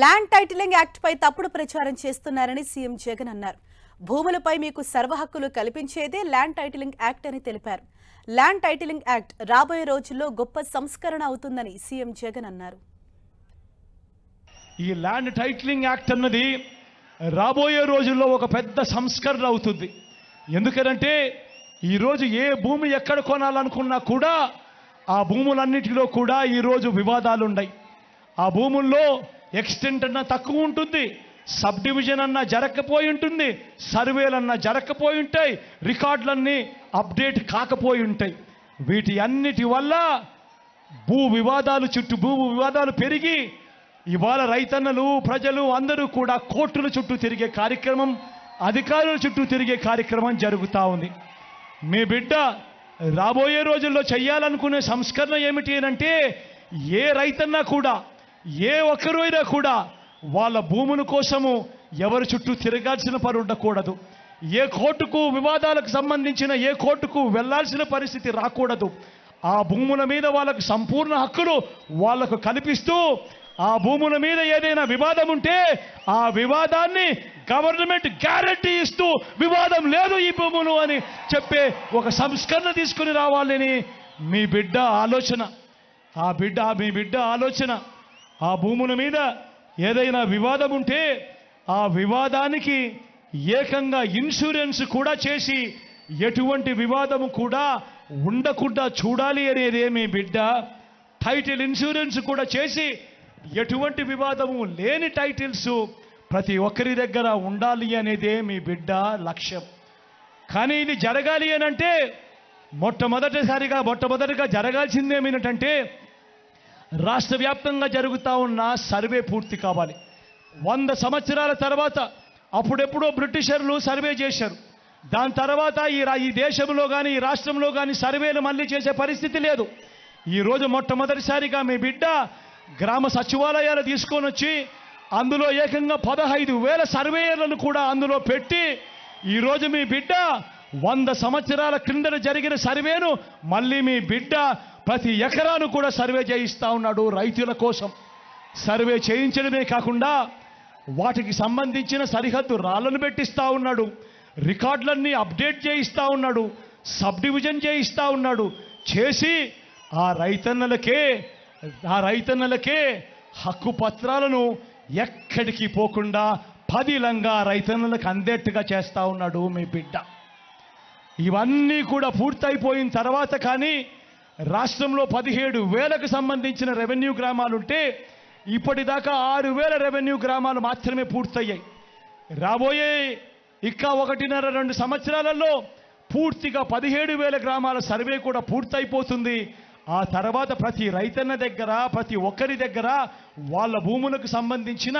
Land titling యాక్ట్పై తప్పుడు ప్రచారం చేస్తున్నారని సీఎం జగన్ అన్నారు. భూములపై మీకు సర్వ హక్కులు కల్పించేదే ల్యాండ్ టైటిలింగ్ యాక్ట్ అని తెలిపారు. ల్యాండ్ టైటిలింగ్ యాక్ట్ రాబోయే రోజుల్లో గొప్ప సంస్కరణ అవుతుందని సీఎం జగన్ అన్నారు. ఈ ల్యాండ్ టైటిలింగ్ యాక్ట్ అన్నది రాబోయే రోజుల్లో ఒక పెద్ద సంస్కరణ అవుతుంది. ఎందుకనంటే ఈరోజు ఏ భూమి ఎక్కడ కొనాలనుకున్నా కూడా ఆ భూములన్నిటిలో కూడా ఈరోజు వివాదాలు ఉన్నాయి ఆ భూముల్లో ఎక్స్టెంట్ అన్నా తక్కువ ఉంటుంది. సబ్ డివిజన్ అన్నా జరగకపోయి ఉంటుంది. సర్వేలన్నా జరగకపోయి ఉంటాయి. రికార్డులన్నీ అప్డేట్ కాకపోయి ఉంటాయి. వీటి అన్నిటి వల్ల భూ వివాదాలు చుట్టూ భూ వివాదాలు పెరిగి ఇవాళ రైతన్నలు ప్రజలు అందరూ కూడా కోర్టుల చుట్టూ తిరిగే కార్యక్రమం అధికారుల చుట్టూ తిరిగే కార్యక్రమం జరుగుతూ ఉంది. మీ బిడ్డ రాబోయే రోజుల్లో చేయాలనుకునే సంస్కరణ ఏమిటి అంటే ఏ రైతన్నా కూడా ఏ ఒక్కరైనా అయినా కూడా వాళ్ళ భూముల కోసము ఎవరి చుట్టూ తిరగాల్సిన పని ఉండకూడదు. ఏ కోర్టుకు వివాదాలకు సంబంధించిన ఏ కోర్టుకు వెళ్ళాల్సిన పరిస్థితి రాకూడదు. ఆ భూముల మీద వాళ్ళకు సంపూర్ణ హక్కులు వాళ్ళకు కల్పిస్తూ ఆ భూముల మీద ఏదైనా వివాదం ఉంటే ఆ వివాదాన్ని గవర్నమెంట్ గ్యారంటీ ఇస్తూ వివాదం లేదు ఈ భూములు అని చెప్పే ఒక సంస్కరణ తీసుకుని రావాలని మీ బిడ్డ ఆలోచన. ఆ బిడ్డ మీ బిడ్డ ఆలోచన. ఆ భూముల మీద ఏదైనా వివాదం ఉంటే ఆ వివాదానికి ఏకంగా ఇన్సూరెన్స్ కూడా చేసి ఎటువంటి వివాదము కూడా ఉండకుండా చూడాలి అనేది మీ బిడ్డ? టైటిల్ ఇన్సూరెన్స్ కూడా చేసి ఎటువంటి వివాదము లేని టైటిల్స్ ప్రతి ఒక్కరి దగ్గర ఉండాలి అనేదే మీ బిడ్డ లక్ష్యం. కానీ ఇది జరగాలి అని అంటే మొట్టమొదటిసారిగా మొట్టమొదటిగా జరగాల్సింది రాష్ట్ర వ్యాప్తంగా జరుగుతూ ఉన్న సర్వే పూర్తి కావాలి. వంద సంవత్సరాల తర్వాత అప్పుడెప్పుడో బ్రిటిషర్లు సర్వే చేశారు. దాని తర్వాత ఈ రా- ఈ దేశంలో కానీ ఈ రాష్ట్రంలో కానీ సర్వేలు మళ్ళీ చేసే పరిస్థితి లేదు. ఈరోజు మొట్టమొదటిసారిగా మీ బిడ్డ గ్రామ సచివాలయాలు తీసుకొని వచ్చి అందులో ఏకంగా పదహైదు వేల సర్వేయర్లను కూడా అందులో పెట్టి ఈరోజు మీ బిడ్డ వంద సంవత్సరాల క్రిందన జరిగిన సర్వేను మళ్ళీ మీ బిడ్డ ప్రతి ఎకరాను కూడా సర్వే చేయిస్తూ ఉన్నాడు రైతుల కోసం. సర్వే చేయించడమే కాకుండా వాటికి సంబంధించిన సరిహద్దు రాళ్ళను పెట్టిస్తూ ఉన్నాడు. రికార్డులన్నీ అప్డేట్ చేయిస్తూ ఉన్నాడు. సబ్ డివిజన్ చేయిస్తూ ఉన్నాడు. చేసి ఆ రైతన్నలకే ఆ రైతన్నలకే హక్కు పత్రాలను ఎక్కడికి పోకుండా పదిలంగా రైతన్నలకు అందేట్టుగా చేస్తూ ఉన్నాడు మీ బిడ్డ. ఇవన్నీ కూడా పూర్తయిపోయిన తర్వాత కానీ రాష్ట్రంలో పదిహేడు వేలకు సంబంధించిన రెవెన్యూ గ్రామాలుంటే ఇప్పటిదాకా ఆరు వేల రెవెన్యూ గ్రామాలు మాత్రమే పూర్తయ్యాయి. రాబోయే ఇంకా ఒకటిన్నర రెండు సంవత్సరాలలో పూర్తిగా పదిహేడు వేల గ్రామాల సర్వే కూడా పూర్తయిపోతుంది. ఆ తర్వాత ప్రతి రైతన్న దగ్గర ప్రతి ఒక్కరి దగ్గర వాళ్ళ భూములకు సంబంధించిన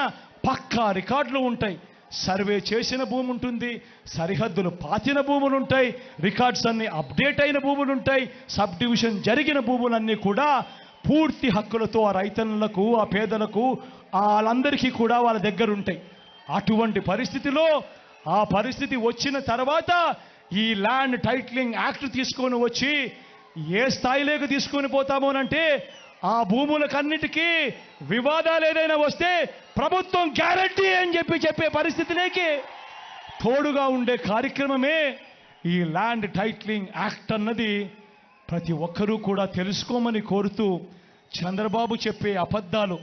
పక్కా రికార్డులు ఉంటాయి. సర్వే చేసిన భూమి ఉంటుంది సరిహద్దులు పాతిన భూములు ఉంటాయి రికార్డ్స్ అన్ని అప్డేట్ అయిన భూములు ఉంటాయి సబ్ డివిజన్ జరిగిన భూములన్నీ కూడా పూర్తి హక్కులతో ఆ రైతన్నులకు ఆ పేదలకు వాళ్ళందరికీ కూడా వాళ్ళ దగ్గర ఉంటాయి అటువంటి పరిస్థితిలో ఆ పరిస్థితి వచ్చిన తర్వాత ఈ ల్యాండ్ టైటిలింగ్ యాక్ట్ తీసుకొని వచ్చి ఏ స్థాయిలోకి తీసుకొని పోతామోనంటే ఆ భూములకన్నిటికీ వివాదాలు ఏదైనా వస్తే ప్రభుత్వం గ్యారంటీ అని చెప్పి చెప్పే పరిస్థితిలోకి తోడుగా ఉండే కార్యక్రమమే ఈ ల్యాండ్ టైట్లింగ్ యాక్ట్ అన్నది. ప్రతి ఒక్కరూ కూడా తెలుసుకోమని కోరుతూ చంద్రబాబు చెప్పే అబద్ధాలు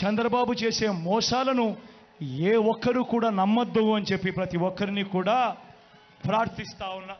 చంద్రబాబు చేసే మోసాలను ఏ ఒక్కరూ కూడా నమ్మద్దు అని చెప్పి ప్రతి ఒక్కరిని కూడా ప్రార్థిస్తా ఉన్నా.